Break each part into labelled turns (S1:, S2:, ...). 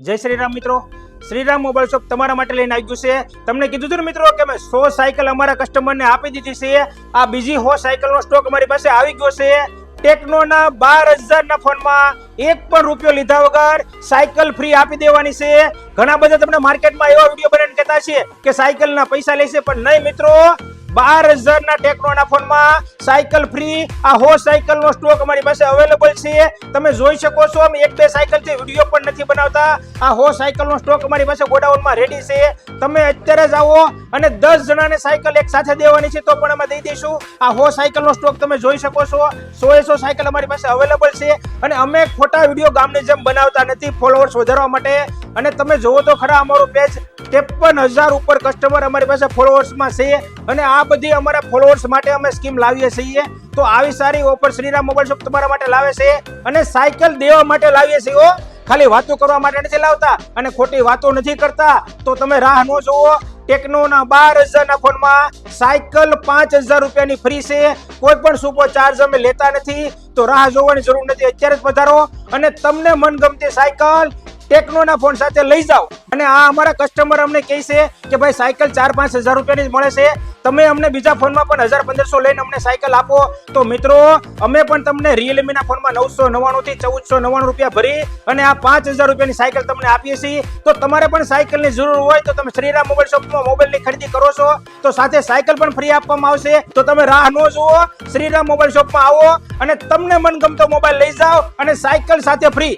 S1: જય શ્રી રામ મિત્રો. Shriram mobile shop તમારા માટે લઈને આવી ગયું છે. તમને કીધું હતું ને મિત્રો કે મેં સો સાયકલ અમારા કસ્ટમરને આપી દીધી છે. આ બીજી હો સાયકલનો સ્ટોક અમારી પાસે આવી ગયો છે. ટેકનોના બાર હજારના ફોનમાં એક પણ રૂપિયો લીધા વગર સાયકલ ફ્રી આપી દેવાની છે. ઘણા બધા તમને માર્કેટમાં એવા વીડિયો બનાવીને કહેતા છે કે સાયકલના પૈસા લેશે, પણ નહીં મિત્રો. બાર હજારના ટેકનોના ફોનમાં સાયકલ ફ્રી, આ હો સાયકલનો સ્ટોક અમારી પાસે અવેલેબલ છે. તમે જોઈ શકો છો, અમે એક બે સાયકલથી વીડિયો પણ નથી બનાવતા. આ હો સાયકલનો સ્ટોક અમારી પાસે ગોડાઉનમાં રેડી છે. તમે અત્યારે જ આવો અને દસ જણાને સાયકલ એક સાથે દેવાની છે તો પણ અમે દઈ દઈશું. આ હો સાયકલનો સ્ટોક તમે જોઈ શકો છો. સો એ સો સાયકલ અમારી પાસે અવેલેબલ છે. અને અમે ખોટા વીડિયો ગામની જેમ બનાવતા નથી ફોલોઅર્સ વધારવા માટે. અને તમે જોવો તો ખરા અમારું પેજ ત્રેપન હજાર ઉપર કસ્ટમર અમારી પાસે ફોલોઅર્સમાં છે અને આ બધી અમારા ફોલોઅર્સ માટે અમે સ્કીમ લાવીએ છીએ. તો આવી સારી ઓફર શ્રીરામ મોબાઈલ શોપ તમારા માટે લાવે છે અને સાયકલ દેવા માટે લાવીએ છીએ ખાલી વાતો કરવા માટે નથી લાવતા અને ખોટી વાતો નથી કરતા. તો તમે રાહ ન જોવો ટેકનોના બાર હજારના ફોનમાં સાયકલ પાંચ હજાર રૂપિયાની ફ્રી છે. કોઈ પણ સુપર ચાર્જ અમે લેતા નથી. તો રાહ જોવાની જરૂર નથી. અત્યારે જ પધારો અને તમને મનગમતી સાયકલ ટેકનોના ફોન સાથે લઈ જાઓ. અને આ અમારા કસ્ટમર અમને કહે છે કે ભાઈ સાયકલ ચાર પાંચ હજાર રૂપિયાની જ મળે છે. તમે અમને બીજા ફોનમાં પણ હજાર પંદરસો લઈને અમને સાયકલ આપો. તો મિત્રો, અમે પણ તમને રિયલમીના ફોનમાં નવસો નવ્વાણુંથી ચૌદસો નવ્વાણું રૂપિયા ભરી અને આ પાંચ હજાર રૂપિયાની સાયકલ તમને આપીએ છીએ. તો તમારે પણ સાયકલની જરૂર હોય તો તમે શ્રીરામ મોબાઈલ શોપમાં મોબાઈલની ખરીદી કરો છો. તો સાથે સાયકલ પણ ફ્રી આપવામાં આવશે. તો તમે રાહ ન જુઓ. શ્રીરામ મોબાઈલ શોપમાં આવો અને તમને મનગમતો મોબાઈલ લઈ જાઓ અને સાયકલ સાથે ફ્રી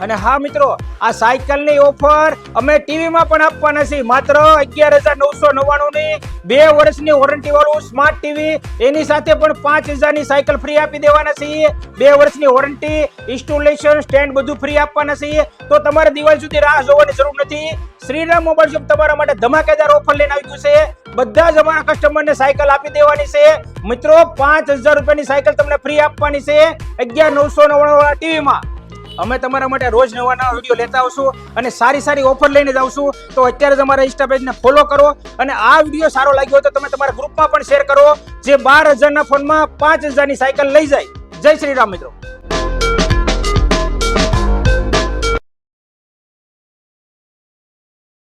S1: અને હા મિત્રો, આ સાયકલની ઓફર અમે ટીવીમાં પણ આપવાના છીએ માત્ર અગિયાર હજાર નવસો નવ્વાણું ની બે વર્ષની વોરંટી વાળું સ્માર્ટ ટીવી, એની સાથે પણ પાંચ હજારની સાયકલ ફ્રી આપી દેવાના છીએ બે વર્ષની વોરંટી, ઇન્સ્ટોલેશન, સ્ટેન્ડ બધું ફ્રી આપવાના છીએ તો તમારે દિવાળી સુધી રાહ જોવાની જરૂર નથી. શ્રીરામ મોબાઈલ શોપ તમારા માટે ધમાકેદાર ઓફર લઈને આવી ગયું છે. બધા જ અમારા કસ્ટમરને સાયકલ આપી દેવાની છે. મિત્રો, પાંચ હજાર રૂપિયાની સાયકલ તમને ફ્રી આપવાની છે. અગિયાર નવસો નવ્વાણું ટીવીમાં. અમે તમારા માટે રોજ નવા નવા વીડિયો લેતા આવશું અને સારી સારી ઓફર લઈને જ આવશું. તો અત્યારે જ અમારા ઇન્સ્ટા પેજને ફોલો કરો અને આ વીડિયો સારો લાગ્યો તો તમે તમારા ગ્રુપમાં પણ શેર કરો. જે બાર હજારના ફોનમાં પાંચ હજારની સાયકલ લઈ જાય. જય શ્રી રામ મિત્રો.